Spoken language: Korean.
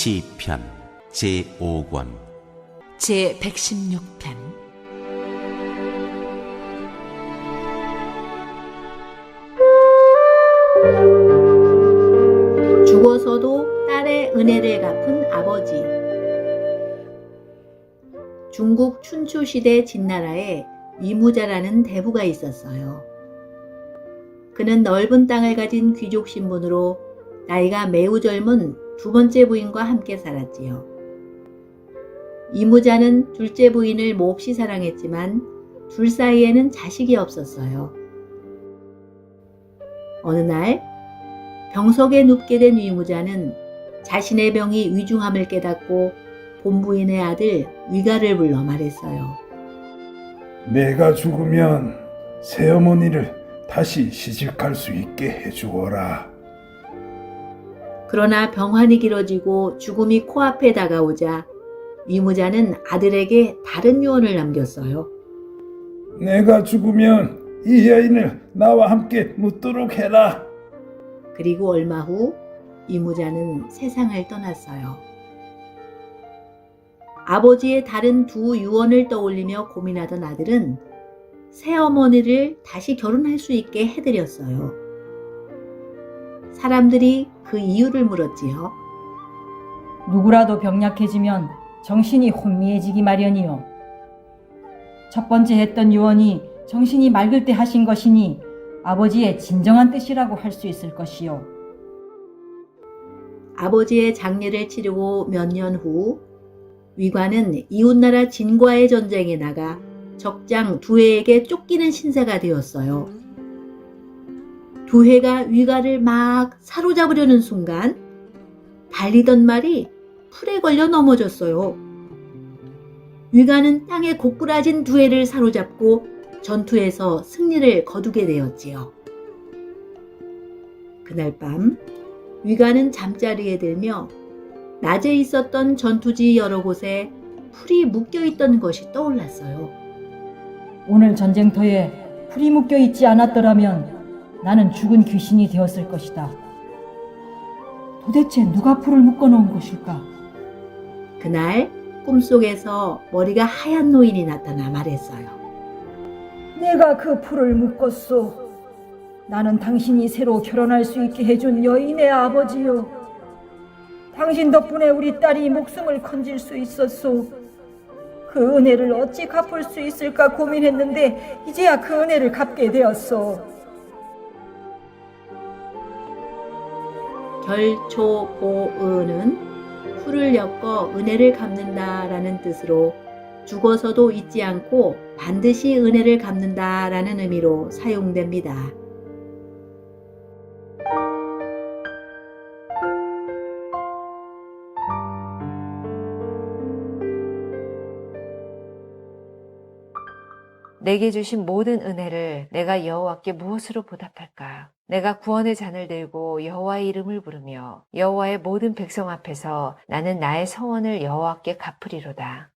시편 제5권 제 116편 죽어서도 딸의 은혜를 갚은 아버지. 중국 춘추 시대 진나라에 이무자라는 대부가 있었어요. 그는 넓은 땅을 가진 귀족 신분으로 나이가 매우 젊은 두 번째 부인과 함께 살았지요. 이무자는 둘째 부인을 몹시 사랑했지만 둘 사이에는 자식이 없었어요. 어느 날 병석에 눕게 된 위무자는 자신의 병이 위중함을 깨닫고 본부인의 아들 위가를 불러 말했어요. 내가 죽으면 새어머니를 다시 시집갈 수 있게 해주어라. 그러나 병환이 길어지고 죽음이 코앞에 다가오자 위무자는 아들에게 다른 유언을 남겼어요. 내가 죽으면 이 여인을 나와 함께 묻도록 해라. 그리고 얼마 후 이무자는 세상을 떠났어요. 아버지의 다른 두 유언을 떠올리며 고민하던 아들은 새어머니를 다시 결혼할 수 있게 해드렸어요. 사람들이 그 이유를 물었지요. 누구라도 병약해지면 정신이 혼미해지기 마련이요. 첫 번째 했던 유언이 정신이 맑을 때 하신 것이니 아버지의 진정한 뜻이라고 할 수 있을 것이요. 아버지의 장례를 치르고 몇 년 후 위관은 이웃나라 진과의 전쟁에 나가 적장 두해에게 쫓기는 신세가 되었어요. 두 해가 위가를 막 사로잡으려는 순간 달리던 말이 풀에 걸려 넘어졌어요. 위가는 땅에 고꾸라진 두 해를 사로잡고 전투에서 승리를 거두게 되었지요. 그날 밤 위가는 잠자리에 들며 낮에 있었던 전투지 여러 곳에 풀이 묶여 있던 것이 떠올랐어요. 오늘 전쟁터에 풀이 묶여 있지 않았더라면 나는 죽은 귀신이 되었을 것이다. 도대체 누가 풀을 묶어 놓은 것일까? 그날 꿈속에서 머리가 하얀 노인이 나타나 말했어요. 내가 그 풀을 묶었소. 나는 당신이 새로 결혼할 수 있게 해준 여인의 아버지요. 당신 덕분에 우리 딸이 목숨을 건질 수 있었소. 그 은혜를 어찌 갚을 수 있을까 고민했는데 이제야 그 은혜를 갚게 되었소. 결초보은은 풀을 엮어 은혜를 갚는다라는 뜻으로 죽어서도 잊지 않고 반드시 은혜를 갚는다라는 의미로 사용됩니다. 내게 주신 모든 은혜를 내가 여호와께 무엇으로 보답할까? 내가 구원의 잔을 들고 여호와의 이름을 부르며 여호와의 모든 백성 앞에서 나는 나의 서원을 여호와께 갚으리로다.